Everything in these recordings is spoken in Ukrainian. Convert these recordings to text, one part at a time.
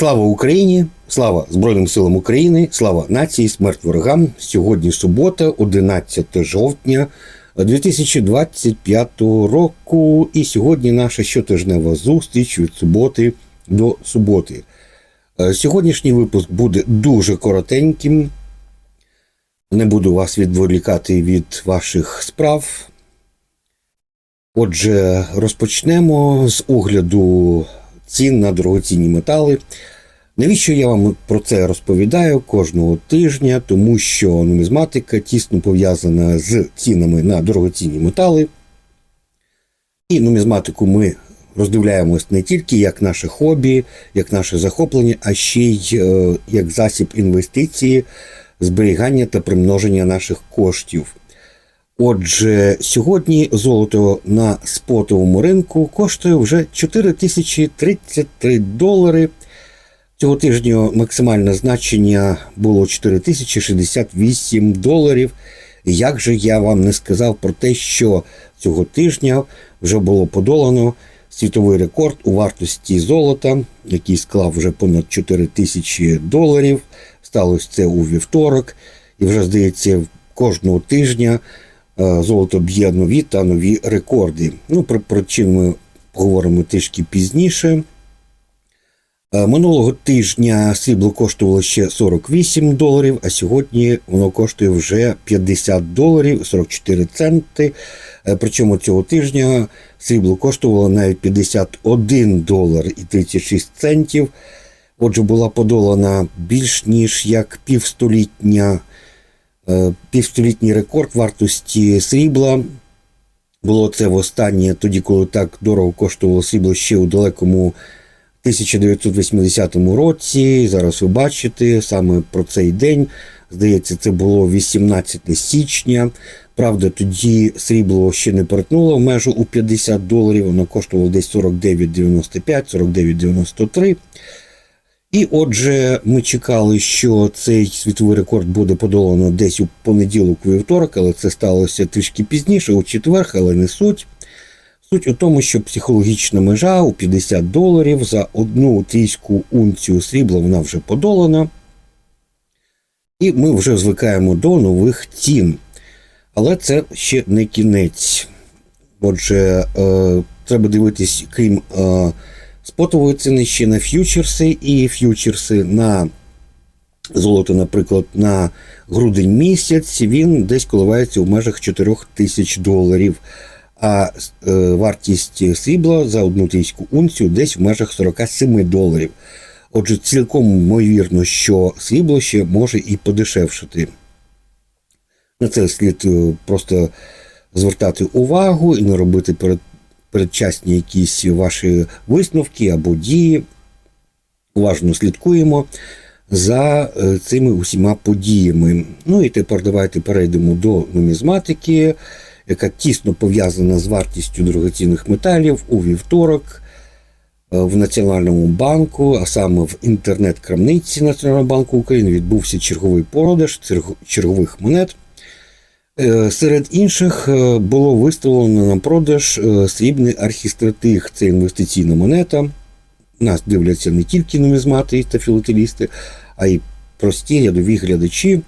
Слава Україні! Слава Збройним силам України! Слава нації! Смерть ворогам! Сьогодні субота, 11 жовтня 2025 року. І сьогодні наша щотижнева зустріч від суботи до суботи. Е, Сьогоднішній випуск буде дуже коротеньким. Не буду вас відволікати від ваших справ. Отже, розпочнемо з огляду цін на дорогоцінні метали. Навіщо я вам про це розповідаю кожного тижня? Тому що нумізматика тісно пов'язана з цінами на дорогоцінні метали. І нумізматику ми роздивляємось не тільки як наше хобі, як наше захоплення, а ще й е, як засіб інвестиції, зберігання та примноження наших коштів. Отже, сьогодні золото на спотовому ринку коштує вже 4033 долари. Цього тижня максимальне значення було 4068 доларів. Як же я вам не сказав про те, що цього тижня вже було подолано світовий рекорд у вартості золота, який склав вже понад 4 тисячі доларів. Сталося це у вівторок, і вже здається, кожного тижня е, золото б'є нові та нові рекорди. Ну, про причин ми поговоримо трішки пізніше. Е, Минулого тижня срібло коштувало ще 48 доларів, а сьогодні воно коштує вже 50 доларів 44 центи. Е, Причому цього тижня срібло коштувало навіть 51 долар і 36 центів. Отже, була подолана більш ніж як півстолітня, е, півстолітній рекорд вартості срібла. Було це востаннє тоді, коли так дорого коштувало срібло ще у далекому 1980 році. Зараз ви бачите саме про цей день. Здається, це було 18 січня. Правда, тоді срібло ще не перетнуло межу у 50 доларів, воно коштувало десь 49,95, 49,93. І отже, ми чекали, що цей світовий рекорд буде подолано десь у понеділок у вівторок, але це сталося трішки пізніше, у четвер, але не суть. Суть у тому, що психологічна межа у 50 доларів за одну трійську унцію срібла вона вже подолана. І ми вже звикаємо до нових цін. Але це ще не кінець. Отже, е, треба дивитись, крім е, спотової ціни, ще на ф'ючерси і ф'ючерси на золото, наприклад, на грудень місяць, він десь коливається у межах 4 тисяч доларів. А е, вартість срібла за одну трійську унцію десь в межах 47 доларів. Отже, цілком ймовірно, що срібло ще може і подешевшити. На це слід е, просто звертати увагу і не робити перед, передчасні якісь ваші висновки або дії. Уважно слідкуємо за е, цими усіма подіями. Ну і тепер давайте перейдемо до нумізматики, яка тісно пов'язана з вартістю дорогоцінних металів у вівторок. е, В Національному банку, а саме в інтернет-крамниці Національного банку України, відбувся черговий продаж чергових монет. Е, Серед інших е, було виставлено на продаж срібний архістратиг. Це інвестиційна монета. Нас дивляться не тільки нумізмати та філателісти, а й прості рядові глядачі,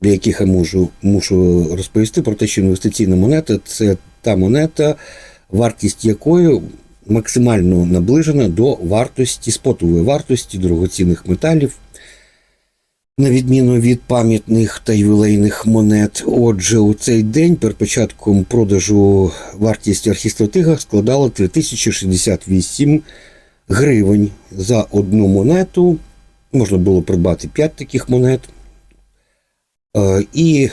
для яких я можу, мушу розповісти про те, що інвестиційна монета це та монета, вартість якої максимально наближена до вартості, спотової вартості дорогоцінних металів на відміну від пам'ятних та ювілейних монет. Отже, у цей день перед початком продажу вартість архістратига складала 3068 гривень за одну монету. Можна було придбати 5 таких монет. Е, І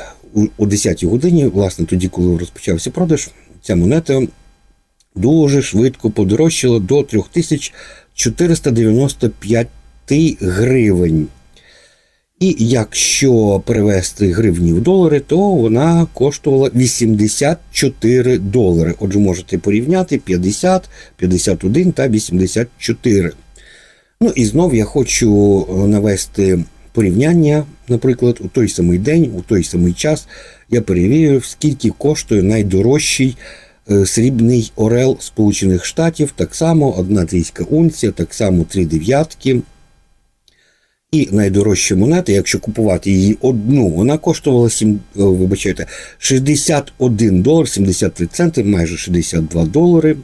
о 10-й годині, власне, тоді, коли розпочався продаж, ця монета дуже швидко подорожчала до 3495 гривень. І якщо перевести гривні в долари, то вона коштувала 84 долари. Отже, можете порівняти 50, 51 та 84. Ну і знов я хочу е, навести порівняння, наприклад, у той самий день, у той самий час я перевірив, скільки коштує найдорожчий Е, Срібний Орел Сполучених Штатів, так само одна трійська унція, так само три дев'ятки. І найдорожча монета, якщо купувати її одну, вона коштувала 7, е, вибачайте, 61 долар 73 центи, майже 62 долари.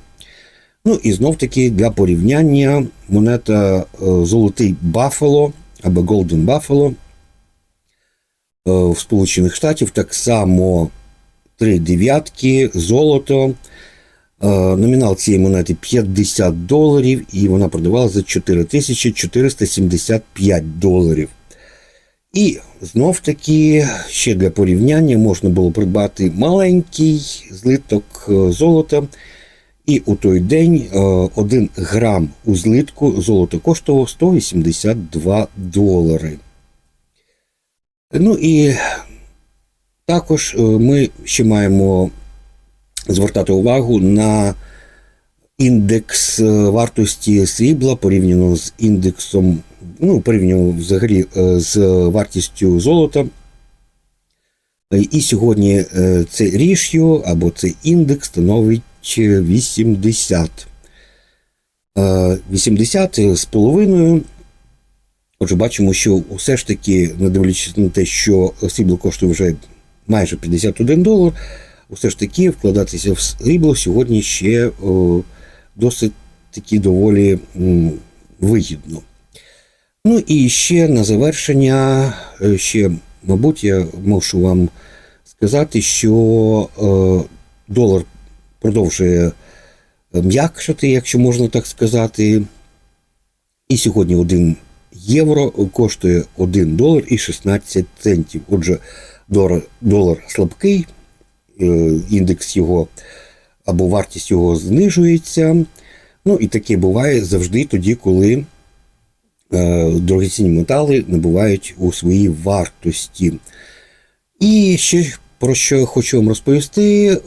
Ну і знов таки для порівняння монета е, Золотий Баффало або Golden Buffalo е, в Сполучених Штатів так само три дев'ятки, золото. Е, Номінал цієї монети 50 доларів, і вона продавала за 4475 доларів. І знов таки, ще для порівняння можна було придбати маленький злиток е, золота. І у той день е, 1 грам у злитку золото коштувало 182 долари. Ну і також е, ми ще маємо звертати увагу на індекс е, вартості срібла порівняно з індексом, ну, порівняно взагалі е, з вартістю золота. Е, І сьогодні е, це рішю або цей індекс становить 80. Е, 80 з половиною. Отже, бачимо, що все ж таки, не дивлячись на те, що срібло коштує вже майже 51 долар, все ж таки вкладатися в срібло сьогодні ще досить таки доволі вигідно. Ну і ще на завершення, е, ще, мабуть, я мушу вам сказати, що е, долар продовжує м'якшати, якщо можна так сказати. І сьогодні 1 євро коштує 1 долар і 16 центів. Отже, долар, долар слабкий, е, індекс його або вартість його знижується. Ну і таке буває завжди тоді, коли е, дорогоцінні метали набувають у своїй вартості. І ще про що хочу вам розповісти,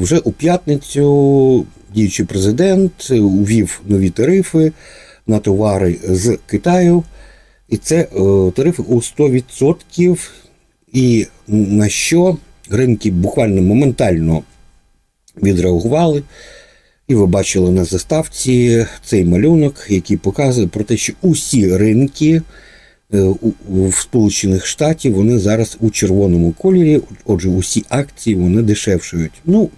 вже у п'ятницю діючий президент увів нові тарифи на товари з Китаю. І це тарифи у 100%. І на що ринки буквально моментально відреагували. І ви бачили на заставці цей малюнок, який показує про те, що усі ринки в Сполучених Штатів вони зараз у червоному кольорі. Отже, усі акції вони дешевшують. Ну,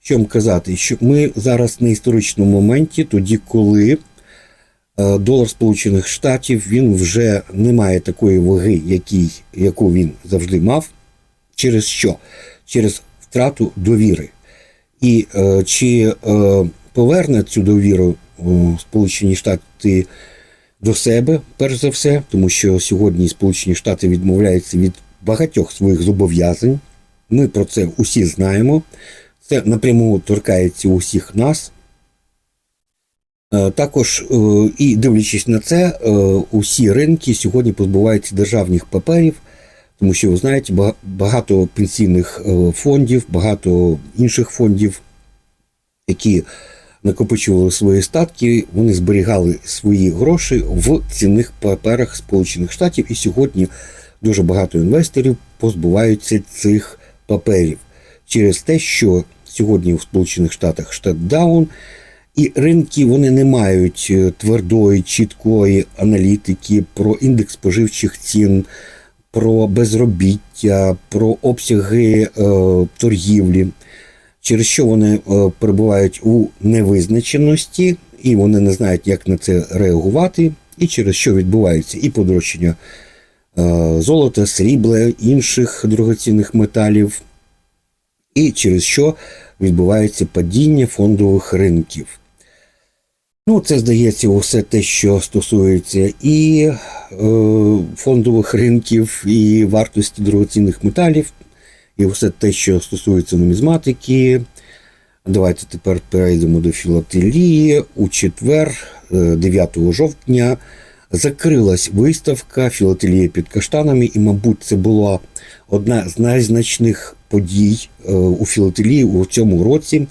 що вам казати, що ми зараз на історичному моменті, тоді, коли е, долар Сполучених Штатів він вже не має такої ваги, який, яку він завжди мав. Через що? Через втрату довіри. І е, чи е, поверне цю довіру е, Сполучені Штати до себе, перш за все, тому що сьогодні Сполучені Штати відмовляються від багатьох своїх зобов'язань. Ми про це усі знаємо. Це напряму торкається усіх нас. Е, Також, е, і дивлячись на це, е, усі ринки сьогодні позбуваються державних паперів, тому що ви знаєте, багато пенсійних фондів, багато інших фондів, які накопичували свої статки, вони зберігали свої гроші в цінних паперах Сполучених Штатів, і сьогодні дуже багато інвесторів позбуваються цих паперів. Через те, що сьогодні в Сполучених Штатах штатдаун, і ринки вони не мають е, твердої, чіткої аналітики про індекс споживчих цін, про безробіття, про обсяги е, торгівлі, через що вони е, перебувають у невизначеності, і вони не знають, як на це реагувати, і через що відбувається і подорожчання е, золота, срібла, інших дорогоцінних металів, і через що відбувається падіння фондових ринків. Ну, це здається усе те, що стосується і е, фондових ринків, і вартості дорогоцінних металів, і все те, що стосується нумізматики. Давайте тепер перейдемо до філателії. У четвер, е, 9 жовтня, закрилась виставка Філателія під каштанами, і, мабуть, це була одна з найзначних подій е, у філателії у цьому році,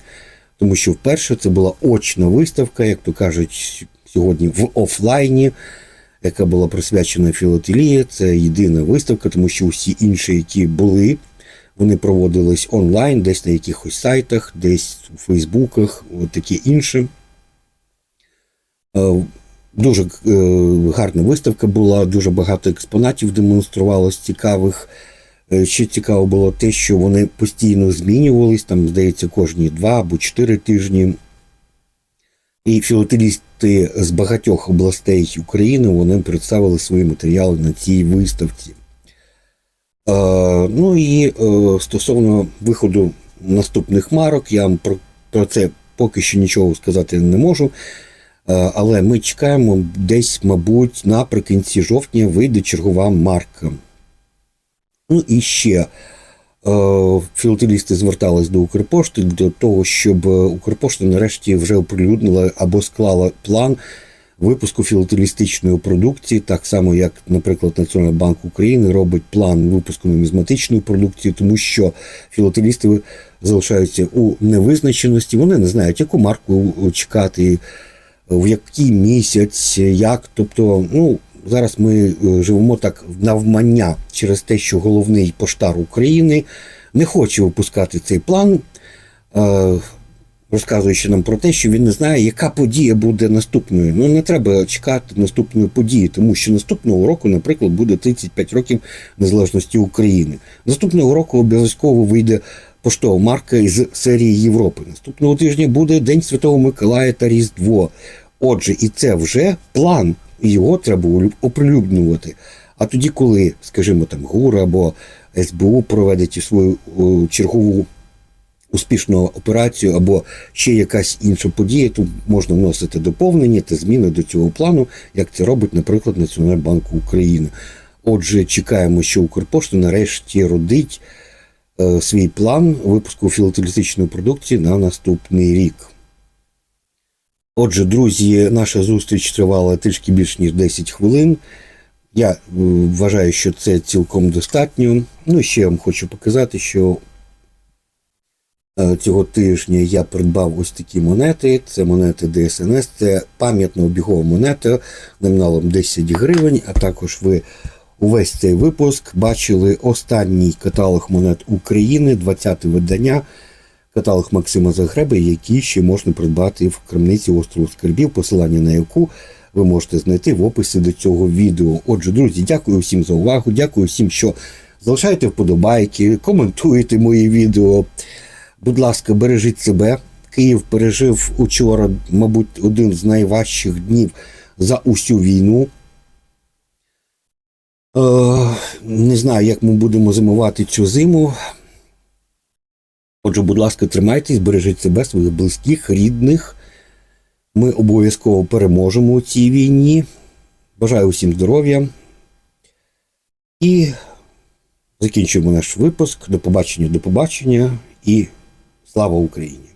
тому що вперше це була очна виставка, як то кажуть, сьогодні в офлайні, яка була присвячена філателії. Це єдина виставка, тому що усі інші, які були, Вони проводились онлайн, десь на якихось сайтах, десь у Фейсбуках, таке інше. Дуже е, гарна виставка була, дуже багато експонатів демонструвалось цікавих. Е, Ще цікаво було те, що вони постійно змінювались, там, здається, кожні два або чотири тижні. І філателісти з багатьох областей України вони представили свої матеріали на цій виставці. Е, ну і е, стосовно виходу наступних марок, я вам про, це поки що нічого сказати не можу. Е, але ми чекаємо десь, мабуть, наприкінці жовтня вийде чергова марка. Ну і ще філателісти звертались до Укрпошти для того, щоб Укрпошта нарешті вже оприлюднила або склала план випуску філателістичної продукції, так само, як, наприклад, Національний банк України робить план випуску нумізматичної продукції, тому що філателісти залишаються у невизначеності, вони не знають, яку марку чекати, в який місяць, як. Тобто, ну, зараз ми е, живемо так навмання через те, що головний поштар України не хоче випускати цей план. Розказуючи нам про те, що він не знає, яка подія буде наступною. Ну не треба чекати наступної події, тому що наступного року, наприклад, буде 35 років незалежності України. Наступного року обов'язково вийде поштова марка із серії Європи. Наступного тижня буде День Святого Миколая та Різдво. Отже, і це вже план, і його треба оприлюднювати. А тоді, коли, скажімо, там ГУР або СБУ проведуть свою чергову успішну операцію або ще якась інша подія, то можна вносити доповнення та зміни до цього плану, як це робить, наприклад, Національний банк України. Отже, чекаємо, що Укрпошта нарешті родить е, свій план випуску філателістичної продукції на наступний рік. Отже, друзі, наша зустріч тривала трішки більш ніж 10 хвилин. Я е, вважаю, що це цілком достатньо. Ну, ще я вам хочу показати, що цього тижня я придбав ось такі монети. Це монети ДСНС, це пам'ятна обігова монета номіналом 10 гривень, а також ви увесь цей випуск бачили останній каталог монет України, 20 видання, каталог Максима Загреби, який ще можна придбати в крамниці острову Скарбів, посилання на яку ви можете знайти в описі до цього відео. Отже, друзі, дякую всім за увагу, дякую всім, що залишаєте вподобайки, коментуєте мої відео. Будь ласка, бережіть себе. Київ пережив учора, мабуть, один з найважчих днів за усю війну. Е, не знаю, як ми будемо зимувати цю зиму. Отже, будь ласка, тримайтесь, бережіть себе, своїх близьких, рідних. Ми обов'язково переможемо у цій війні. Бажаю усім здоров'я. І закінчуємо наш випуск. До побачення, до побачення і слава Україні!